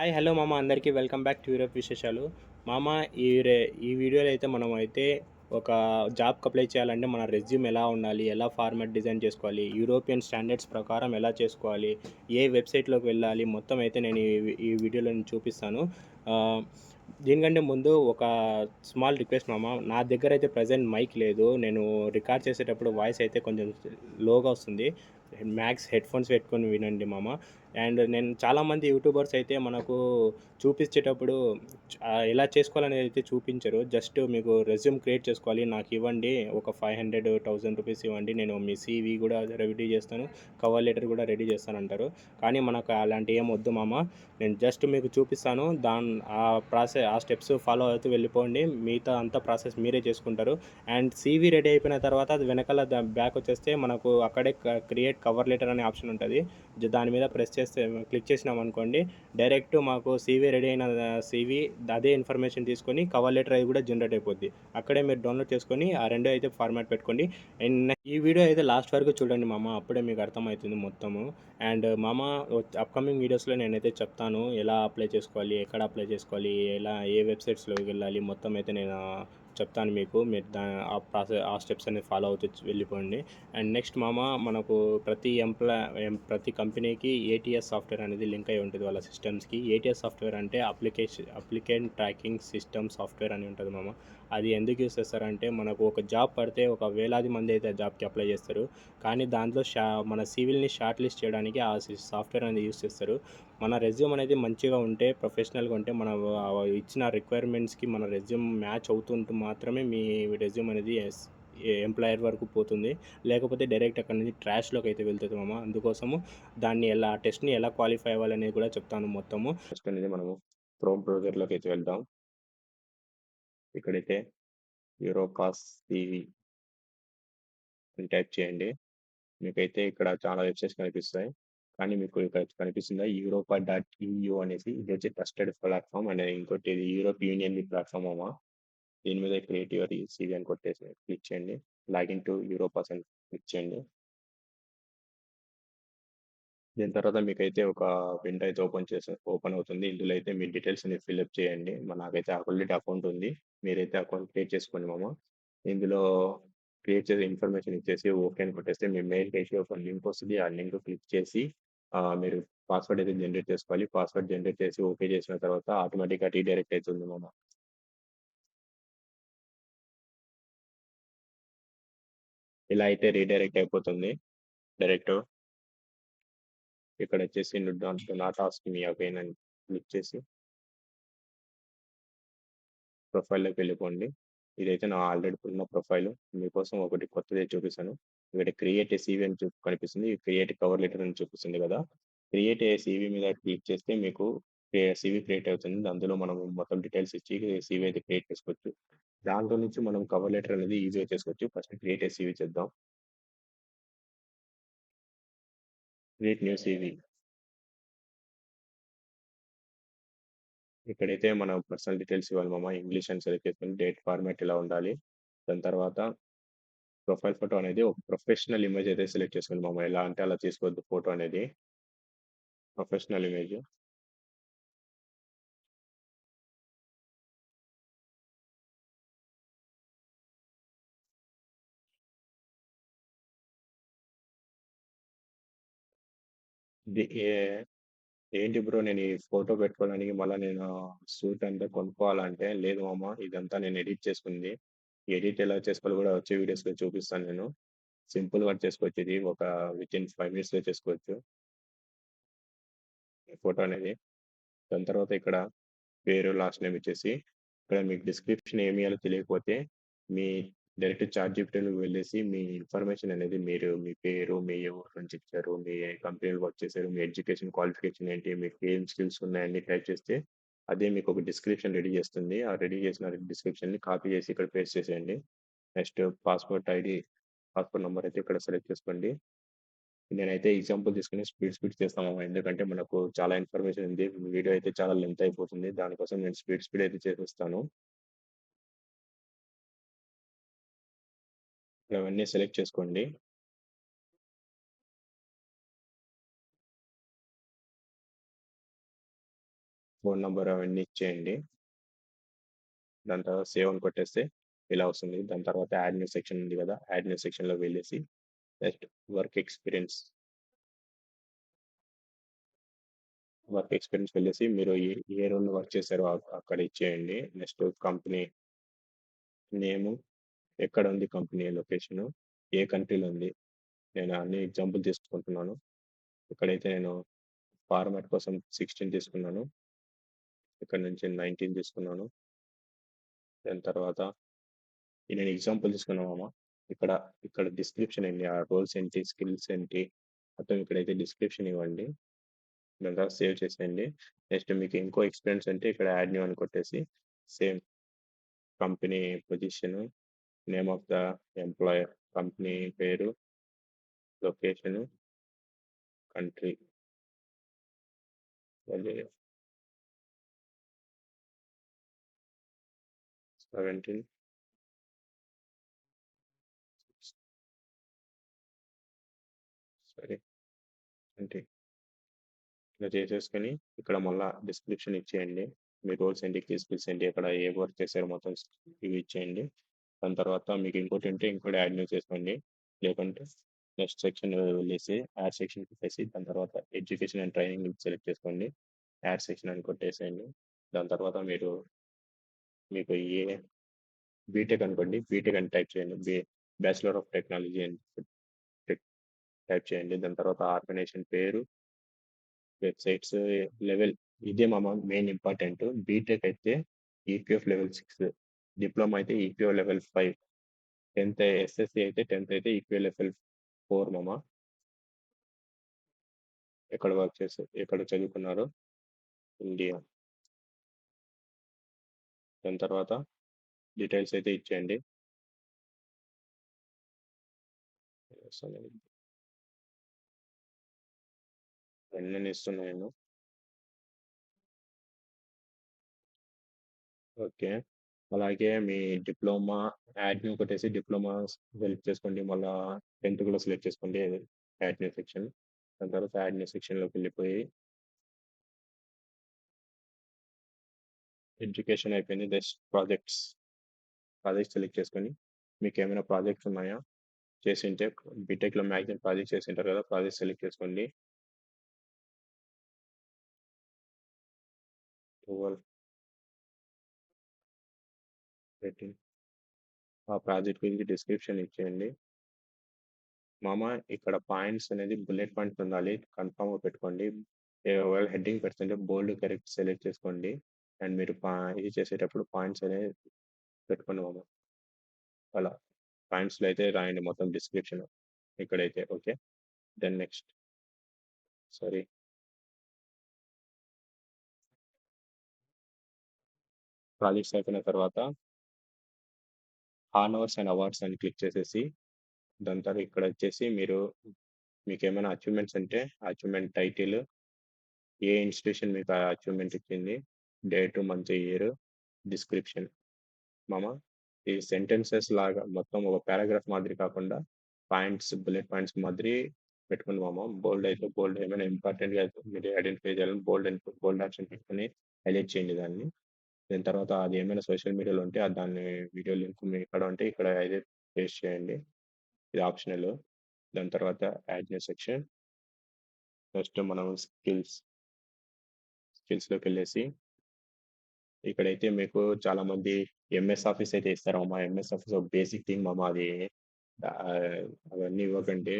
Hi hello మామ అందరికీ welcome back to Europe విశేషాలు. మామ ఈ రే ఈ వీడియోలో అయితే మనం అయితే ఒక జాబ్కి అప్లై చేయాలంటే మన రెజ్యూమ్ ఎలా ఉండాలి ఎలా ఫార్మాట్ డిజైన్ చేసుకోవాలి యూరోపియన్ స్టాండర్డ్స్ ప్రకారం ఎలా చేసుకోవాలి ఏ వెబ్సైట్లోకి వెళ్ళాలి మొత్తం అయితే నేను ఈ వీడియోలో నేను చూపిస్తాను. దీనికంటే ముందు ఒక స్మాల్ రిక్వెస్ట్ మామ నా దగ్గర అయితే ప్రజెంట్ మైక్ లేదు నేను రికార్డ్ చేసేటప్పుడు వాయిస్ అయితే కొంచెం లోగా వస్తుంది. మ్యాక్స్ హెడ్ ఫోన్స్ పెట్టుకొని వినండి మామ. అండ్ నేను చాలామంది యూట్యూబర్స్ అయితే మనకు చూపించేటప్పుడు ఎలా చేసుకోవాలనేది అయితే చూపించరు. జస్ట్ మీకు రెజ్యూమ్ క్రియేట్ చేసుకోవాలి నాకు ఇవ్వండి ఒక ఫైవ్ హండ్రెడ్ థౌసండ్ రూపీస్ ఇవ్వండి నేను మీ సీవీ కూడా రెడీ చేస్తాను కవర్ లెటర్ కూడా రెడీ చేస్తాను అంటారు కానీ మనకు అలాంటి ఏం వద్దు మామ. నేను జస్ట్ మీకు చూపిస్తాను దాని ఆ ప్రాసెస్ ఆ స్టెప్స్ ఫాలో అవుతూ వెళ్ళిపోండి మిగతా అంతా ప్రాసెస్ మీరే చేసుకుంటారు. అండ్ సీవీ రెడీ అయిపోయిన తర్వాత అది వెనకాల బ్యాక్ వచ్చేస్తే మనకు అక్కడే క్రియేట్ కవర్ లెటర్ అనే ఆప్షన్ ఉంటుంది. దాని మీద ప్రెస్ చేస్తే క్లిక్ చేసినాం అనుకోండి డైరెక్ట్ మాకు సీవీ రెడీ అయిన సీవీ అదే ఇన్ఫర్మేషన్ తీసుకొని కవర్ లెటర్ అది కూడా జనరేట్ అయిపోద్ది. అక్కడే మీరు డౌన్లోడ్ చేసుకొని ఆ రెండో అయితే ఫార్మాట్ పెట్టుకోండి. అండ్ ఈ వీడియో అయితే లాస్ట్ వరకు చూడండి మామ అప్పుడే మీకు అర్థమవుతుంది మొత్తము. అండ్ మామ అప్కమింగ్ వీడియోస్లో నేనైతే చెప్తాను ఎలా అప్లై చేసుకోవాలి ఎక్కడ అప్లై చేసుకోవాలి ఎలా ఏ వెబ్సైట్స్లోకి వెళ్ళాలి మొత్తం అయితే నేను చెప్తాను మీకు. మీరు దా ఆ ప్రాసెస్ ఆ స్టెప్స్ అనేది ఫాలో అవుతూ వెళ్ళిపోండి. అండ్ నెక్స్ట్ మామ మనకు ప్రతి ఎంప్లాయ్ ప్రతి కంపెనీకి ఏటీఎస్ సాఫ్ట్వేర్ అనేది లింక్ అయి ఉంటుంది వాళ్ళ సిస్టమ్స్కి. ఏటీఎస్ సాఫ్ట్వేర్ అంటే application applicant tracking system software అని ఉంటుంది మామ. అది ఎందుకు యూస్ చేస్తారంటే మనకు ఒక జాబ్ పడితే ఒక వేలాది మంది అయితే జాబ్కి అప్లై చేస్తారు. కానీ దాంట్లో షా మన సివిల్ని షార్ట్ లిస్ట్ చేయడానికి ఆ సాఫ్ట్వేర్ అనేది యూస్ చేస్తారు. మన రెజ్యూమ్ అనేది మంచిగా ఉంటే ప్రొఫెషనల్గా ఉంటే మన ఇచ్చిన రిక్వైర్మెంట్స్కి మన రెజ్యూమ్ మ్యాచ్ అవుతుంటూ మాత్రమే మీ రెజ్యూమ్ అనేది ఎంప్లాయర్ వరకు పోతుంది. లేకపోతే డైరెక్ట్ అక్కడ నుంచి ట్రాష్లోకి అయితే వెళ్తుంది మామ. అందుకోసము దాన్ని ఎలా టెస్ట్ని ఎలా క్వాలిఫై అవ్వాలనేది కూడా చెప్తాను మొత్తము. ఫస్ట్ అనేది మనము క్రోమ్ బ్రౌజర్లోకి అయితే వెళ్దాం. ఇక్కడైతే యూరోపాస్ టీవీ అని టైప్ చేయండి. మీకైతే ఇక్కడ చాలా వెబ్సైట్స్ కనిపిస్తాయి. కానీ మీకు ఇక్కడ కనిపిస్తుందా? యూరోపా డాట్ ఈయూ అనేసి ఇది వచ్చి ట్రస్టెడ్ ప్లాట్ఫామ్ అండ్ ఇంకోటి ఇది యూరోప్ యూనియన్ ప్లాట్ఫామ్ అమ్మా. దీని మీద క్రియేట్ యువర్ సివి అని కొట్టేసి క్లిక్ చేయండి. లాగిన్ టు యూరోపాస్ అని క్లిక్ చేయండి. దీని తర్వాత మీకైతే ఒక విండో అయితే ఓపెన్ చేసి ఓపెన్ అవుతుంది. ఇందులో అయితే మీ డీటెయిల్స్ని ఫిల్అప్ చేయండి. మన నాకైతే ఆల్రెడీ అకౌంట్ ఉంది. మీరైతే అకౌంట్ క్రియేట్ చేసుకోండి మామ. ఇందులో క్రియేట్ చేసే ఇన్ఫర్మేషన్ ఇచ్చేసి ఓకే అని కొట్టేస్తే మీ మెయిల్ వేసి ఒక లింక్ వస్తుంది. ఆ లింక్ క్లిక్ చేసి ఆ, మీరు పాస్వర్డ్ అయితే జనరేట్ చేసుకోవాలి. పాస్వర్డ్ జనరేట్ చేసి ఓకే చేసిన తర్వాత ఆటోమేటిక్గా రీడైరెక్ట్ అవుతుంది మన ఇలా అయితే రీడైరెక్ట్ అయిపోతుంది. డైరెక్ట్ ఇక్కడ వచ్చేసి దాంట్లో నాట్ ఆస్క్ మీ అగైన్ అని క్లిక్ చేసి ప్రొఫైల్లోకి వెళ్ళిపోండి. ఇదైతే నా ఆల్రెడీ ఉన్న ప్రొఫైల్ మీకోసం ఒకటి కొత్తది చూపిస్తాను. ఇక్కడ క్రియేట్ ఏ సీవీ అని చూపి కనిపిస్తుంది. క్రియేట్ కవర్ లెటర్ అని చూపిస్తుంది కదా. క్రియేట్ ఏ సీవీ మీద క్లిక్ చేస్తే మీకు సీవీ క్రియేట్ అవుతుంది. అందులో మనం మొత్తం డీటెయిల్స్ ఇచ్చి సీవీ అయితే క్రియేట్ చేసుకోవచ్చు. దాంట్లో నుంచి మనం కవర్ లెటర్ అనేది ఈజీగా చేసుకోవచ్చు. ఫస్ట్ క్రియేట్ ఏ సీవీ చేద్దాం. క్రియేట్ న్యూ సీవీ ఇక్కడైతే మనం పర్సనల్ డీటెయిల్స్ ఇవ్వాలి మామ. ఇంగ్లీష్ అని సెలెక్ట్ చేసుకుని డేట్ ఫార్మాట్ ఇలా ఉండాలి. దాని తర్వాత ప్రొఫైల్ ఫోటో అనేది ఒక ప్రొఫెషనల్ ఇమేజ్ అయితే సెలెక్ట్ చేసుకోండి మామ. ఎలా అంటే అలా తీసుకోవద్దు ఫోటో అనేది. Professional image. ఇది ఏ- ఏంటి బ్రో నేను ఈ ఫోటో పెట్టుకోవడానికి మళ్ళీ నేను సూట్ అంతా కొనుక్కోవాలంటే లేదు మామ ఇదంతా నేను ఎడిట్ చేసుకుంది. ఎడిట్ ఎలా చేసుకోవాలి కూడా వచ్చే వీడియోస్లో చూపిస్తాను నేను. సింపుల్ వర్క్ చేసుకోవచ్చు ఇది. ఒక విత్ ఇన్ ఫైవ్ మినిట్స్లో చేసుకోవచ్చు. ఫోటో అనేది. దాని తర్వాత ఇక్కడ పేరు లాస్ట్ నేమ్ ఇచ్చేసి ఇక్కడ మీకు డిస్క్రిప్షన్ ఏమి ఇవ్వాలో తెలియకపోతే మీ డైరెక్ట్ చార్ట్ జీపీటీలోకి వెళ్ళేసి మీ ఇన్ఫర్మేషన్ అనేది మీరు మీ పేరు మీ ఎవరి నుంచి ఇచ్చారు మీ కంపెనీలో వర్క్ చేశారు మీ ఎడ్యుకేషన్ క్వాలిఫికేషన్ ఏంటి మీకు ఏం స్కిల్స్ ఉన్నాయని టైప్ చేస్తే అదే మీకు ఒక డిస్క్రిప్షన్ రెడీ చేస్తుంది. ఆ రెడీ చేసిన డిస్క్రిప్షన్ని కాపీ చేసి ఇక్కడ పేస్ట్ చేసేయండి. Next passport ID passport number అయితే ఇక్కడ సెలెక్ట్ చేసుకోండి. నేనైతే ఎగ్జాంపుల్ తీసుకుని స్పీడ్ స్పీడ్ చేస్తాము ఎందుకంటే మనకు చాలా ఇన్ఫర్మేషన్ ఉంది. వీడియో అయితే చాలా లెంత్ అయిపోతుంది. దానికోసం నేను స్పీడ్ స్పీడ్ అయితే చేసేస్తాను. ఇవన్నీ అవన్నీ సెలెక్ట్ చేసుకోండి. ఫోన్ నంబర్ అవన్నీ ఇచ్చేయండి. దాని తర్వాత సేవ్ అని కొట్టేస్తే ఇలా వస్తుంది. దాని తర్వాత యాడ్ న్యూ సెక్షన్ ఉంది కదా! యాడ్ న్యూ సెక్షన్లో వెళ్ళేసి next work experience work experience వెళ్ళేసి మీరు ఏ ఏ రోల్‌లో వర్క్ చేశారో అక్కడ ఇచ్చేయండి. నెక్స్ట్ కంపెనీ నేము, ఎక్కడ ఉంది కంపెనీ లొకేషను, ఏ కంట్రీలో ఉంది. నేను అన్ని ఎగ్జాంపుల్ తీసుకుంటున్నాను. ఇక్కడైతే నేను ఫార్మాట్ కోసం 16 తీసుకున్నాను. ఇక్కడ నుంచి 19 తీసుకున్నాను. దాని తర్వాత నేను ఎగ్జాంపుల్ తీసుకున్నామమ్మా. ఇక్కడ ఇక్కడ డిస్క్రిప్షన్ ఏంటి, ఆ రోల్స్ ఏంటి, స్కిల్స్ ఏంటి, మొత్తం ఇక్కడైతే డిస్క్రిప్షన్ ఇవ్వండి. దాని తర్వాత సేవ్ చేసేయండి. నెక్స్ట్ మీకు ఇంకో ఎక్స్‌పీరియన్స్ అంటే ఇక్కడ యాడ్ న్యూ అని కొట్టేసి same company position name of the employer, company పేరు, లొకేషను, కంట్రీ. మళ్ళీ 17 సరే. 20 ఇలా చేసేసుకొని ఇక్కడ మళ్ళా డిస్క్రిప్షన్ ఇచ్చేయండి. మీ రోల్స్ ఏంటి, కీ స్కిల్స్ ఏంటి, ఎక్కడ ఏ వర్క్ చేశారు మొత్తం ఇవి ఇచ్చేయండి. దాని తర్వాత మీకు ఇంకోటి ఉంటే ఇంకోటి యాడ్ న్యూ చేసుకోండి. లేకుంటే నెక్స్ట్ సెక్షన్ వెళ్ళేసి యాడ్ సెక్షన్ పెట్టేసి దాని తర్వాత ఎడ్యుకేషన్ అండ్ ట్రైనింగ్ సెలెక్ట్ చేసుకోండి. యాడ్ సెక్షన్ అని కొట్టేసేయండి. దాని తర్వాత మీరు మీకు ఏ బీటెక్ అనుకోండి. బీటెక్ అని టైప్ చేయండి. బీ బ్యాచిలర్ ఆఫ్ టెక్నాలజీ అని టైప్ చేయండి. దాని తర్వాత ఆర్గనైజేషన్ పేరు, వెబ్‌సైట్స్ లెవెల్ ఇదే మా మెయిన్ ఇంపార్టెంట్. బీటెక్ అయితే ఈపీఎఫ్ లెవెల్ సిక్స్ డిప్లొమా అయితే ఈపీఓ లెవెల్ 5 10థ్ ఎస్ఎస్‌సి అయితే 10థ్ అయితే ఈపీఓ లెవెల్ ఫోర్ మామ. ఎక్కడ వర్క్ చేస్తారు ఎక్కడ చదువుకున్నారు ఇండియా. దాని తర్వాత డీటెయిల్స్ అయితే ఇచ్చేయండి. అన్నీ ఇస్తున్నాను. ఓకే. అలాగే మీ డిప్లొమా యాడ్ని న్యూ కొట్టేసి డిప్లొమా సెలెక్ట్ చేసుకోండి. మళ్ళీ టెన్త్ కూడా సెలెక్ట్ చేసుకోండి. Add new section. దాని తర్వాత యాడ్ న్యూ సెక్షన్‌లోకి వెళ్ళిపోయి ఎడ్యుకేషన్ అయిపోయింది. Just projects. ప్రాజెక్ట్స్ సెలెక్ట్ చేసుకొని మీకేమైనా ప్రాజెక్ట్స్ ఉన్నాయా? చేసింటే బీటెక్‌లో మ్యాక్సిమం ప్రాజెక్ట్ చేసింటారు కదా! ప్రాజెక్ట్ సెలెక్ట్ చేసుకోండి. 12 13 ఆ ప్రాజెక్ట్ గురించి డిస్క్రిప్షన్ ఇచ్చేయండి. మామ ఇక్కడ పాయింట్స్ అనేది బుల్లెట్ పాయింట్స్ ఉండాలి. కన్ఫర్మ్‌గా పెట్టుకోండి. ఒకవేళ హెడ్డింగ్ పెడుతుంటే బోల్డ్ కరెక్ట్ సెలెక్ట్ చేసుకోండి. అండ్ మీరు పా ఇది చేసేటప్పుడు పాయింట్స్ అనేవి పెట్టుకోండి మామ. అలా పాయింట్స్‌లో అయితే రాయండి మొత్తం డిస్క్రిప్షన్. ఇక్కడైతే okay. Then next. Sorry. Projects అయిపోయిన తర్వాత హానర్స్ అండ్ అవార్డ్స్ అని క్లిక్ చేసేసి దాని తర్వాత ఇక్కడ వచ్చేసి మీరు మీకేమైనా అచీవ్‌మెంట్స్ ఉంటే అచీవ్‌మెంట్ టైటిల్ ఏ ఇన్‌స్టిట్యూషన్ మీకు ఆ అచీవ్‌మెంట్ ఇచ్చింది, డేట్, మంత్, ఇయర్, డిస్క్రిప్షన్. మామ ఈ సెంటెన్సెస్ లాగా మొత్తం ఒక పారాగ్రాఫ్ మాదిరి కాకుండా పాయింట్స్, బుల్లెట్ పాయింట్స్ మాదిరి పెట్టుకుని మామ. బోల్డ్ అయితే బోల్డ్ ఏమైనా ఇంపార్టెంట్‌గా మీరు ఐడెంటిఫై చేయాలని బోల్డ్ అని బోల్డ్ ఆప్షన్ పెట్టుకొని హైలైట్ చేయండి దాన్ని. దాని తర్వాత అది ఏమైనా సోషల్ మీడియాలో ఉంటే అది దాన్ని వీడియో లింక్ మీ ఇక్కడ ఉంటే ఇక్కడ అయితే పేస్ట్ చేయండి. ఇది ఆప్షనల్. దాని తర్వాత యాడ్ న్యూ సెక్షన్. నెక్స్ట్ మనం స్కిల్స్. స్కిల్స్లోకి వెళ్ళేసి ఇక్కడైతే మీకు చాలామంది ఎంఎస్ ఆఫీస్ అయితే ఇస్తారు మా ఎంఎస్ ఆఫీస్ ఒక బేసిక్ థింగ్ మామ అది. ఆహ్, అవన్నీ ఇవ్వకండి.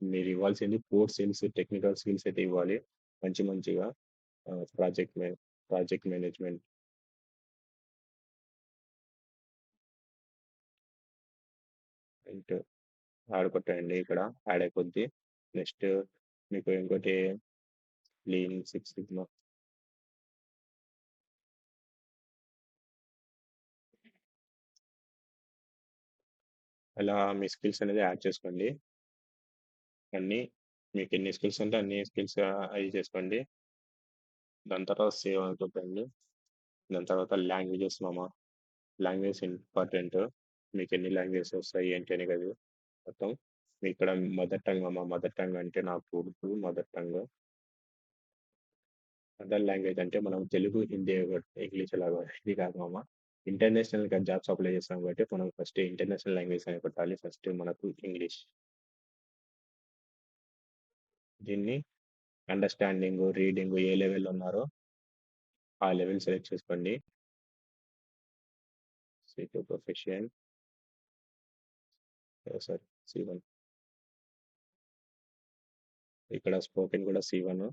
మీరు ఇవ్వాల్సింది కోర్ స్కిల్స్, టెక్నికల్ స్కిల్స్ అయితే ఇవ్వాలి. మంచి మంచిగా ఆహ్, ప్రాజెక్ట్ మే ప్రాజెక్ట్ మేనేజ్మెంట్. అండ్ యాడ్ కొట్టండి ఇక్కడ. యాడ్ అయిపోద్ది. నెక్స్ట్ మీకు ఇంకోటి లీన్ సిక్స్ సిగ్మా. అలా మీ స్కిల్స్ అనేది యాడ్ చేసుకోండి. అన్నీ మీకు ఎన్ని స్కిల్స్ ఉంటే అన్ని స్కిల్స్ ఆహ్, అయి చేసుకోండి. దాని తర్వాత సేవ్ అని కొట్టండి. దాని తర్వాత లాంగ్వేజెస్ మామ. Language important. మీకు ఎన్ని లాంగ్వేజెస్ వస్తాయి ఏంటి అని కాదు. మొత్తం ఇక్కడ మదర్ టంగ్ మామ. మదర్ టంగ్ అంటే నాకు Urdu mother tongue. Other language అంటే మనం తెలుగు, హిందీ, ఇంగ్లీష్ అలాగా ఇది కాదు మామ. ఇంటర్నేషనల్‌గా జాబ్స్ అప్లై చేస్తాం కాబట్టి మనం ఫస్ట్ ఇంటర్నేషనల్ లాంగ్వేజ్ అనే కొట్టాలి. ఫస్ట్ మనకు ఇంగ్లీష్. దీన్ని అండర్‌స్టాండింగు, రీడింగు ఏ లెవెల్‌లో ఉన్నారో ఆ లెవెల్ సెలెక్ట్ చేసుకోండి. సి2 ప్రొఫెషన్. ఓహ్! సారీ సి1. ఇక్కడ స్పోకెన్ కూడా సి1.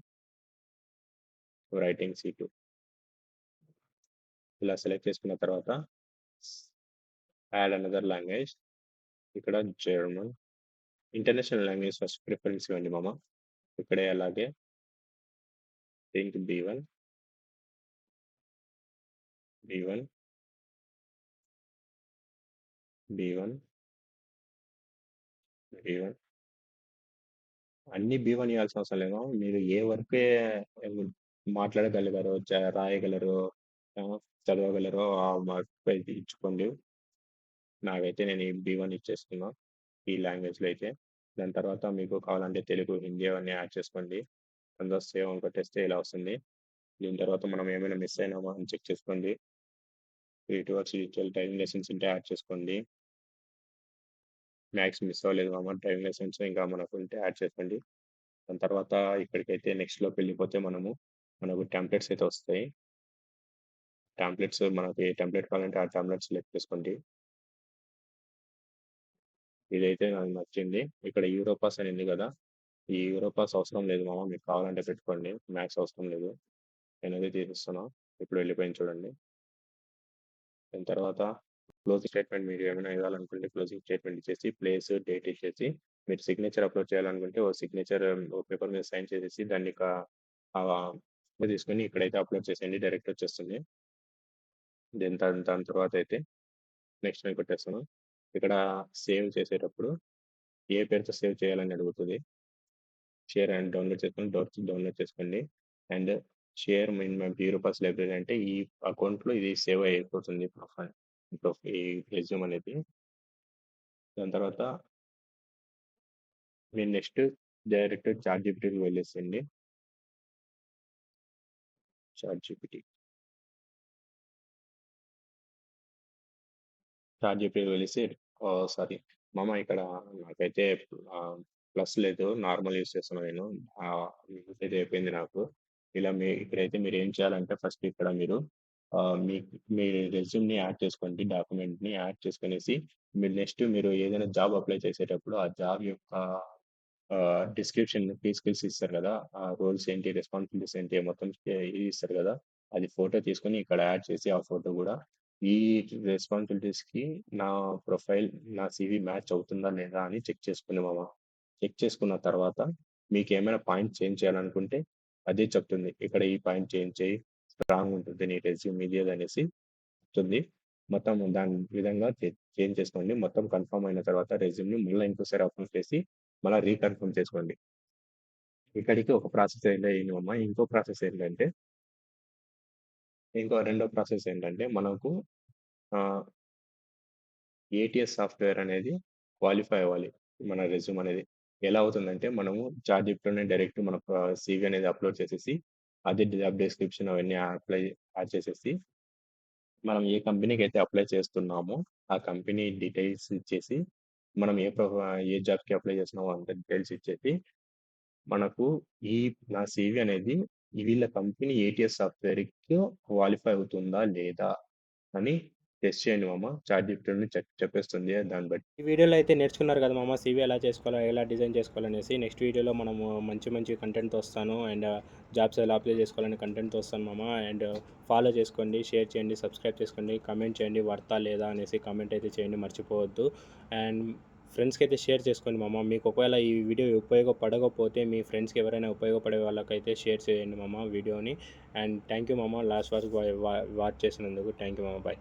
రైటింగ్ సి2. ఇలా సెలెక్ట్ చేసుకున్న తర్వాత యాడ్ అనదర్ లాంగ్వేజ్. ఇక్కడ German. International language first preference ఇవ్వండి మామ. ఇక్కడే అలాగే థింక్ బి1. బి1. బి1. బి1. అన్నీ బి1 ఇయ్యాల్సిన అవసరం లేదు మీరు ఏ వరకే మాట్లాడగలిగారు రాయగలరు చదవగలరో ఆ మార్క్ అయితే ఇచ్చుకోండి. నాకైతే నేను ఈ బి1 ఇచ్చేస్తున్నా. ఈ లాంగ్వేజ్‌లో అయితే. దాని తర్వాత మీకు కావాలంటే తెలుగు, హిందీ అవన్నీ యాడ్ చేసుకోండి. అందులో సేవ్ అని టెస్ట్ ఇలా వస్తుంది. దీని తర్వాత మనం ఏమైనా మిస్ అయినామా అని చెక్ చేసుకోండి. ఎయిట్ వర్క్స్, డిజిటల్ డ్రైవింగ్ లైసెన్స్ ఉంటే యాడ్ చేసుకోండి. మ్యాథ్స్ మిస్ అవ్వలేదు మామ. డ్రైవింగ్ లైసెన్స్ ఇంకా మనకు ఉంటే యాడ్ చేసుకోండి. దాని తర్వాత ఇక్కడికైతే నెక్స్ట్‌లోకి వెళ్ళిపోతే మనము మనకు టెంప్లెట్స్ అయితే వస్తాయి. టాంప్లెట్స్ మనకి టెంప్లెట్ కావాలంటే ఆ టాంప్లెట్స్ సెలెక్ట్ చేసుకోండి. ఇదైతే నాకు నచ్చింది. ఇక్కడ యూరోపాస్ అని ఉంది కదా! ఈ యూరోపాస్ అవసరం లేదు మామ. మీకు కావాలంటే పెట్టుకోండి. మ్యాథ్స్ అవసరం లేదు. నేనైతే తీసేస్తున్నా. ఇప్పుడు వెళ్ళిపోయింది చూడండి. దాని తర్వాత క్లోజింగ్ స్టేట్మెంట్ మీరు ఏమైనా ఇవ్వాలనుకుంటే క్లోజింగ్ స్టేట్మెంట్ ఇచ్చేసి, ప్లేస్, డేట్ ఇచ్చేసి, మీరు సిగ్నేచర్ అప్లోడ్ చేయాలనుకుంటే ఓ సిగ్నేచర్ ఓ పేపర్ మీద సైన్ చేసేసి దాన్ని తీసుకొని ఇక్కడైతే అప్లోడ్ చేసేయండి. డైరెక్ట్ వచ్చేస్తుంది. దెన్ దాని దాని తర్వాత అయితే నెక్స్ట్ నేను కొట్టేస్తాను. ఇక్కడ సేవ్ చేసేటప్పుడు ఏ పేరుతో సేవ్ చేయాలని అడుగుతది. షేర్ అండ్ డౌన్‌లోడ్ చేసుకొని డౌట్ డౌన్‌లోడ్ చేసుకోండి. And share in my Europass library అంటే ఈ అకౌంట్‌లో ఇది సేవ్ అయిపోతుంది ప్రొఫైల్. ప్రొఫ్ ఈ రెజ్యూమ్ అనేది. దాని తర్వాత మీరు నెక్స్ట్ డైరెక్ట్ చాట్‌జీపీటీకి వెళ్ళేసేయండి. చాట్‌జీపీటీ. చాట్‌జీపీటీకి వెళ్ళేసి సారీ మామ ఇక్కడ నాకైతే ప్లస్ లేదు. నార్మల్ యూస్ చేస్తున్నా నేను. అయితే అయిపోయింది నాకు. ఇలా మీ ఇక్కడైతే మీరు ఏం చేయాలంటే ఫస్ట్ ఇక్కడ మీరు మీ మీ రెజ్యూమ్‌ని యాడ్ చేసుకోండి. డాక్యుమెంట్‌ని యాడ్ చేసుకునేసి మీరు నెక్స్ట్ మీరు ఏదైనా జాబ్ అప్లై చేసేటప్పుడు ఆ జాబ్ యొక్క డిస్క్రిప్షన్ కీ స్కిల్స్ ఇస్తారు కదా! ఆ రోల్స్ ఏంటి, రెస్పాన్సిబిలిటీస్ ఏంటి మొత్తం ఇది ఇస్తారు కదా! అది ఫోటో తీసుకొని ఇక్కడ యాడ్ చేసి ఆ ఫోటో కూడా ఈ రెస్పాన్సిబిలిటీస్‌కి నా ప్రొఫైల్, నా సీవీ మ్యాచ్ అవుతుందా లేదా అని చెక్ చేసుకునే మామ. చెక్ చేసుకున్న తర్వాత మీకేమైనా పాయింట్ చేంజ్ చేయాలనుకుంటే అదే చెప్తుంది. ఇక్కడ ఈ పాయింట్ చేంజ్ చేయి. స్ట్రాంగ్ ఉంటుంది నీ రెజ్యూమ్ ఇది అది అనేసి చెప్తుంది. మొత్తం దాని విధంగా చే చేంజ్ చేసుకోండి. మొత్తం కన్ఫర్మ్ అయిన తర్వాత రెజ్యూమ్‌ని మళ్ళా ఇంకోసారి అప్లోడ్ చేసి మళ్ళా రీకన్ఫర్మ్ చేసుకోండి. ఇక్కడికి ఒక ప్రాసెస్ అయితే అయింది మామ. ఇంకో ప్రాసెస్ ఏంటంటే ఇంకో రెండో ప్రాసెస్ ఏంటంటే మనకు ఆహ్ ఏటీఎస్ సాఫ్ట్‌వేర్ అనేది క్వాలిఫై అవ్వాలి. మన రెజ్యూమ్ అనేది. ఎలా అవుతుందంటే మనము చాట్‌జీపీటీలోనే డైరెక్ట్ మన ప సీవీ అనేది అప్లోడ్ చేసేసి, అదే జాబ్ డిస్క్రిప్షన్ అవన్నీ అప్లై యాడ్ చేసేసి, మనం ఏ కంపెనీకైతే అప్లై చేస్తున్నామో ఆ కంపెనీ డీటెయిల్స్ ఇచ్చేసి, మనం ఏ ప్రొ ఏ జాబ్‌కి అప్లై చేస్తున్నామో అంత డీటెయిల్స్ ఇచ్చేసి, మనకు ఈ నా సీవీ అనేది వీళ్ళ కంపెనీ ఏటీఎస్ సాఫ్ట్‌వేర్‌కి క్వాలిఫై అవుతుందా లేదా అని టెస్ట్ చేయండి మామ. చాట్ చెప్ చెప్పేస్తుంది దాన్ని బట్టి. ఈ వీడియోలో అయితే నేర్చుకున్నారు కదా మామ సీవీ ఎలా చేసుకోవాలో, ఎలా డిజైన్ చేసుకోవాలనేసి. నెక్స్ట్ వీడియోలో మనము మంచి మంచి కంటెంట్‌తో వస్తాను. అండ్ జాబ్స్ ఎలా అప్లై చేసుకోవాలని కంటెంట్‌తో వస్తాను మామ. అండ్ ఫాలో చేసుకోండి, షేర్ చేయండి, సబ్స్క్రైబ్ చేసుకోండి, కమెంట్ చేయండి వర్తా లేదా అనేసి కమెంట్ అయితే చేయండి మర్చిపోవద్దు. అండ్ ఫ్రెండ్స్‌కి అయితే షేర్ చేసుకోండి మామ. మీకు ఒకవేళ ఈ వీడియో ఉపయోగపడకపోతే మీ ఫ్రెండ్స్‌కి ఎవరైనా ఉపయోగపడే వాళ్ళకైతే షేర్ చేయండి మామ వీడియోని. అండ్ థ్యాంక్ యూ మామ లాస్ట్ వాచ్ వాచ్ చేసినందుకు. థ్యాంక్ యూ మామ. బాయ్.